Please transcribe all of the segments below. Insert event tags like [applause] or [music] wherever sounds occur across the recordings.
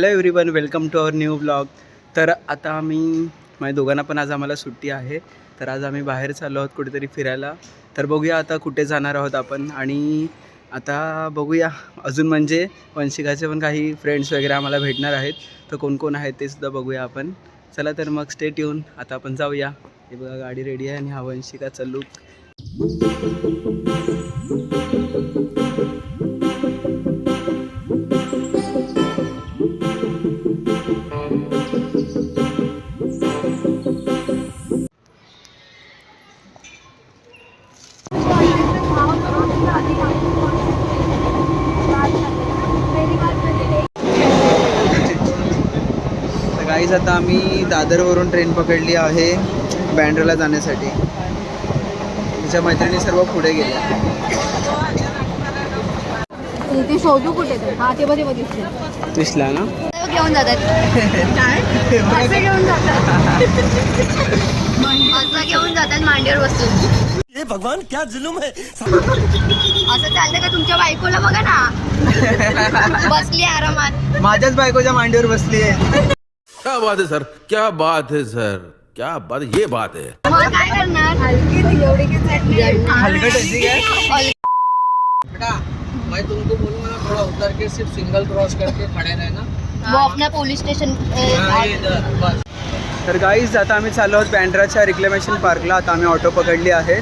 Hello everyone welcome to our new blog. तर आता आम्ही माझ्या दोघांना पण आज आम्हाला सुट्टी आहे. तर आज आम्ही बाहेर चाललो आहोत कुठेतरी फिरायला. तर बघूया आता कुठे जाणार आहोत आपण. आणि आता बघूया अजून म्हणजे वंशिकाचे पण काही फ्रेंड्स वगैरे आम्हाला भेटणार आहेत. तर कोण कोण आहेत ते सुद्धा बघूया आपण. चला तर मग स्टेट येऊन आता आपण जाऊया. हे बघा गाडी रेडी आहे आणि हा वंशिका चालू आम्ही दादरवरून ट्रेन पकडली आहे बँड्राला जाण्यासाठी. तिच्या मैत्रिणी सर्व पुढे गेल्या. ते शोधू कुठे हा दिसला ना? घेऊन जातात. असं घेऊन जातात. घेऊन जातात मांडीवर बसून. ये भगवान क्या जुलुम है? असं चालतं का तुमच्या बायकोला बघा ना? बसली आरामात. माझ्याच बायकोच्या मांडीवर बसली आहे क्या बात है सर? क्या बात है सर? क्या बात ये बात है। मग काय? करणार हलकी एवढी की चटणी हलकट मैं तुमको बोलूंगा ना थोड़ा उतर के सिर्फ सिंगल क्रॉस करके खड़े रहना। वो अपना पोलीस स्टेशन हाँ, ये इधर, बस। तर गाईज आता आम्ही चाललो आहोत बँड्राच्या रिक्लेमेशन पार्कला आता आम्ही ऑटो पकडली आहे.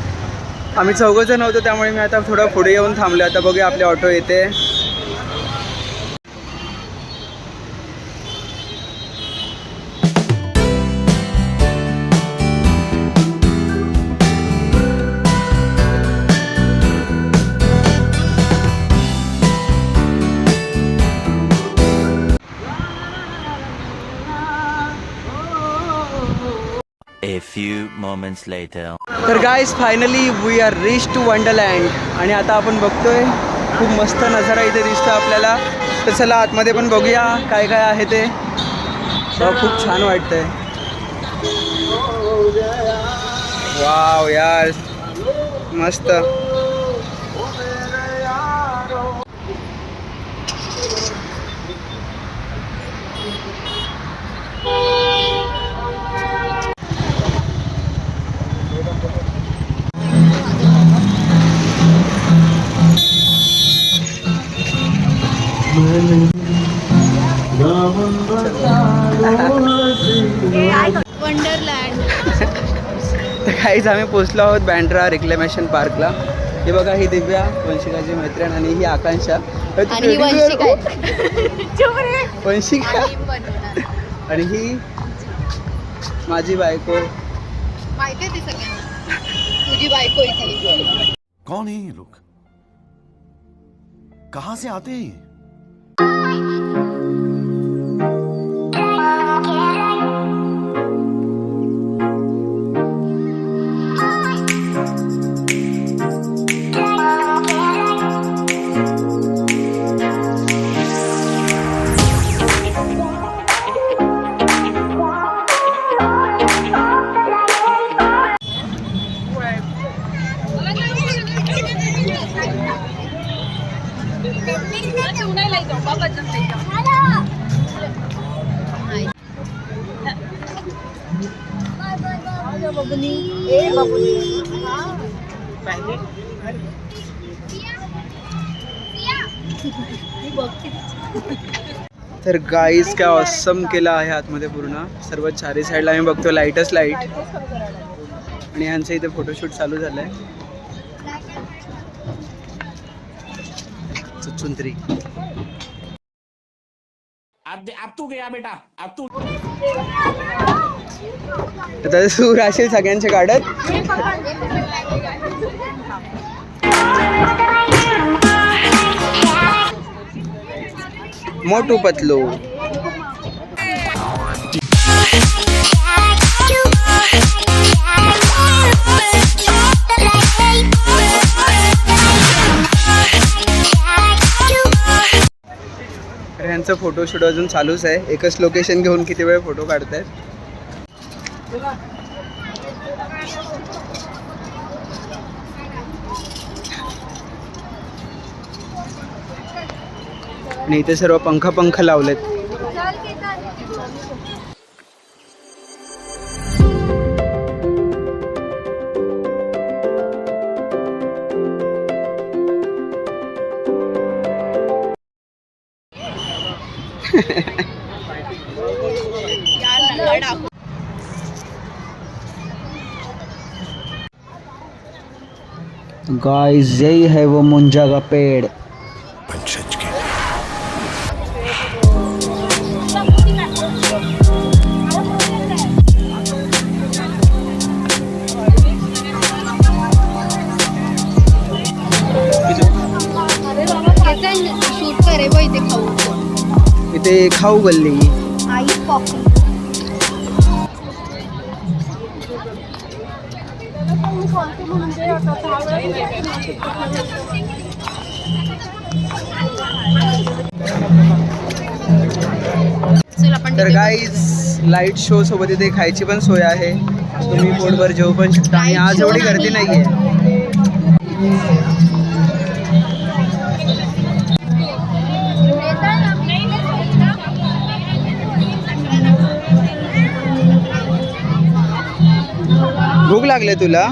आम्ही चौघंजण होतो त्यामुळे मी आता थोडं पुढे येऊन थांबले आता बघूया आपली ऑटो येते. Moments later. तर guys finally we are reach to wonderland आणि आता आपण बघतोय खूप मस्त नजारा इथे दिसतो आपल्याला. तर चला आतमध्ये पण बघूया काय काय आहे ते. खूप छान वाटतंय. वाव यार. मस्त. काहीच आम्ही पोचलो आहोत बँड्रा रिक्लेमेशन पार्कला हे बघा ही दिव्या वंशिकाची मैत्रीण आणि ही आकांक्षा. ही वंशिका. [laughs] आणि ही माझी बायको. माहिती आहे ती सगळ्यांना तुझी बायको कौन है ये लोग? कहां से आते हैं तर गाईज काय ऑसम केलं आहे आतमध्ये पूर्ण. सर्व चारी साईडला आम्ही बघतो लाईटच लाइट आणि ह्यांचं इथे फोटोशूट चालू झालं आहे चुचुंत्री आता सूर असेल सगळ्यांचे काढत. मोटू पतलू. यांचं फोटोशूट अजून चालूच आहे. एकच लोकेशन घेऊन किती वेळ फोटो काढतायत? आणि इथे सर्व पंख पंख लावलेत. गाइस यही है वो मुंजा का पेड़. इथे खाऊ गल्ली. आई पॉपी. तर गाईज लाइट शो सोबत इथे खायची पण सोय आहे. तुम्ही पोटभर जेवू पण शकता. आणि आज एवढी गर्दी नाही. नाहीये. लागले तुला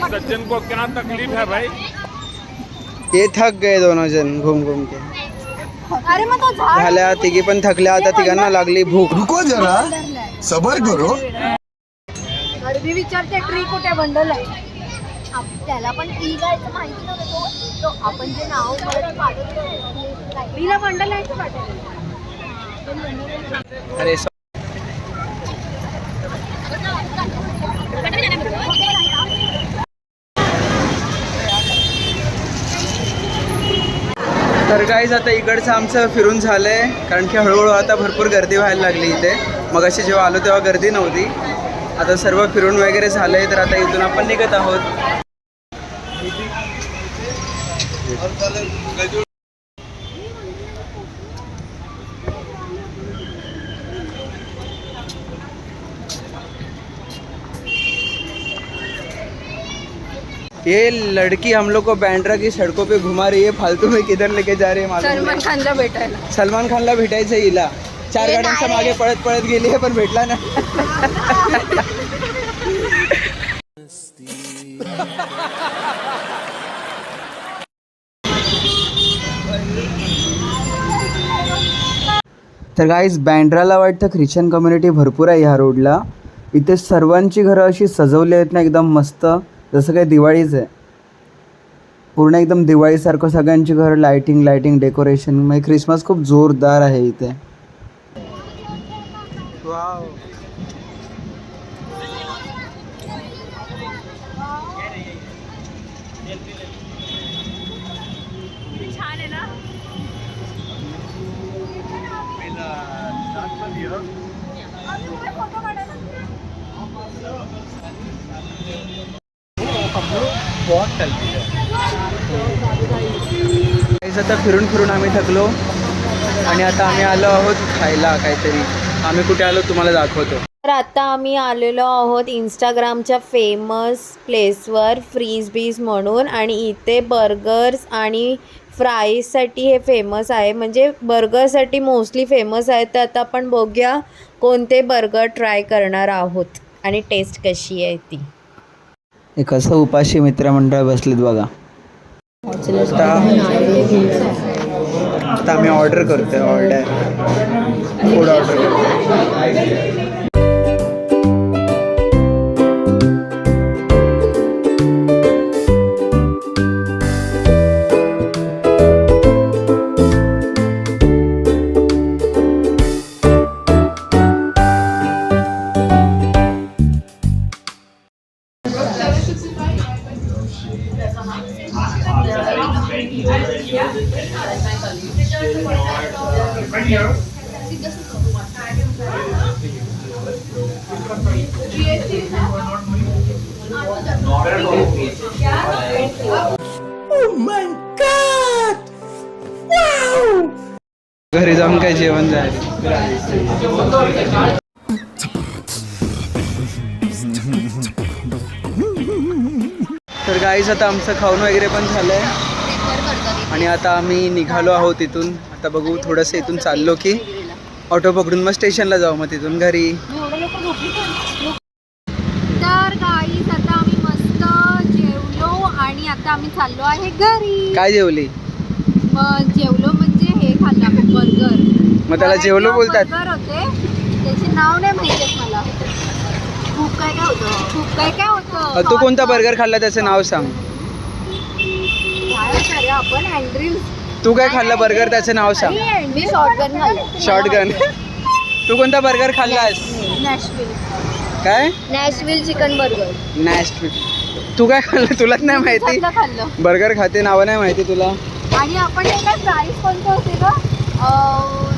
ना आजच पाठव- ये थक गए दोनों जन घूम घूम के। अरे मग तो झाड झाल्या तिघी पण थकल्या आता तिघांना लागली भूक. रुको जरा. सबर करो. अरे मी विचारते ट्री कुठे? बंडल आहे. आप- त्याला पण ट्री जायचं माहिती नव्हतं तो- आपण जे नाव मला ते पाठवतो ट्रीला बंडल आहे. का पाठवलं अरे तर काहीच आता इकडचं आमचं फिरून झालं आहे कारण की हळूहळू आता भरपूर गर्दी व्हायला लागली इथे. मग अशी जेव्हा आलो तेव्हा गर्दी नव्हती. आता सर्व फिरून वगैरे झालं आहे तर आता इथून आपण निघत आहोत. ये लड़की हम लोग को बैंड्रा की सड़कों पे घुमा रही है फालतू में किधर लेके जा रही है सलमान. खानला भेटायला सलमान खानला भेटायचं हिला चार गाड्यांच्या मागे. पळत पळत गेली आहे पण भेटला ना। तर गाईज बँड्राला वाटतं ख्रिश्चन कम्युनिटी भरपूर आहे ह्या रोडला इथे सर्वांची घरं अशी सजवली आहेत ना एकदम मस्त. जसं काही दिवाळीच आहे. पूर्ण एकदम दिवाळीसारखं सगळ्यांची घर लाइटिंग लायटिंग डेकोरेशन म्हणजे ख्रिसमस खूप जोरदार आहे इथे. चालते आता फिरून फिरून आम्ही थकलो आणि आता आम्ही आलो आहोत खायला काहीतरी. आम्ही कुठे आलो तुम्हाला दाखवतो. तर आता आम्ही आलेलो आहोत इंस्टाग्रामच्या फेमस प्लेसवर फ्रीज बीज म्हणून. आणि इथे बर्गर्स आणि फ्राईजसाठी हे फेमस आहे. म्हणजे बर्गरसाठी मोस्टली फेमस आहे. तर आता आपण बघूया कोणते बर्गर ट्राय करणार आहोत. आणि टेस्ट कशी आहे ती. हे कसं उपाशी मित्रमंडळ बसलेत बघा. आता आम्ही ऑर्डर करतोय ऑर्डर फूड ऑर्डर घरी जाऊन काय जेवण जायचं तर गाईच आता आमचं खाऊन वगैरे पण झालंय. आणि आता आम्ही निघालो आहोत इथून. आता बघू थोडंसं इथून चाललो की ऑटो पकडून मग स्टेशनला जाऊ मग तिथून घरी. तर आता आम्ही मस्त जेवलो आणि आता आम्ही चाललो आहे घरी. काय जेवली? मग जेवलो म्हणजे हे खाल्लं आपण बर्गर मग त्याला जेवलो बोलतात. बर्गर होते. त्याचे नाव नाही माहिती मला. खूप काय काय होतं? खूप काय काय होतं? तू कोणता बर्गर खाल्ला त्याचं नाव सांग. आपण तू काय खाल्लं बर्गर त्याचं नाव सांग. मी शॉर्टगन खाल्लं. शॉर्टगन तू कोणता बर्गर खाल्लास? नॅशविल काय? नॅशविल चिकन बर्गर नॅस्ट तू काय खाल्लं? तुलाच नाही माहिती. बर्गर खाते नावं नाही माहिती तुला. आणि आपण काय प्राईस कोणतं होते का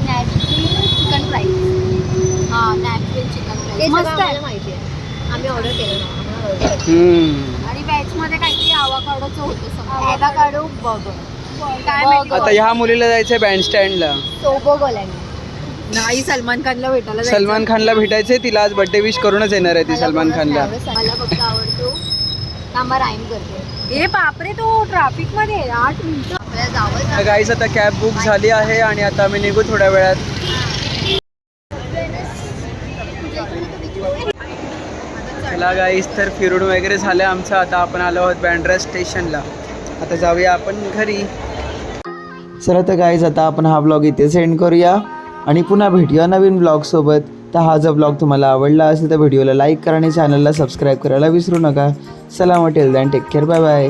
नॅशविल चिकन फ्राईज हां नॅशविल चिकन फ्राईज मस्त आहे. माहिती आहे. आम्ही ऑर्डर केलं. आणि व्हेजमध्ये काहीतरी आवाकाडोचं होतं आवाकाडो. बर्गर काय आता ह्या मुलीला जायचंय बँडस्टँडला सोबोगोलँड नाही सलमान खानला भेटायला जायचं. सलमान खानला भेटायचंय तिला आज बड्डे विश करूनच येणार आहे ती मला सलमान खानला. नाही आवडत. मला फक्त आवडतो थांबा राईम करते. ए बापरे तो ट्रॅफिकमध्ये आहे. आठ मिनिटं. आपल्याला जावं गाईस आता कॅब बुक झाली आहे आणि आता आम्ही निघू थोड्या वेळात. चला गाईस तर फिरून वगैरे झालं आमचं. आता आपण आलो आहोत बँड्रा स्टेशनला आता जाऊया आपण घरी. चला तर गाईज आता आपण हा ब्लॉग इथे सेंड करूया. आणि पुन्हा भेटूया नवीन ब्लॉगसोबत तर हा जर ब्लॉग तुम्हाला आवडला असेल तर व्हिडिओला लाईक करा आणि चॅनलला सबस्क्राईब करायला विसरू नका. चला मग till then take care bye bye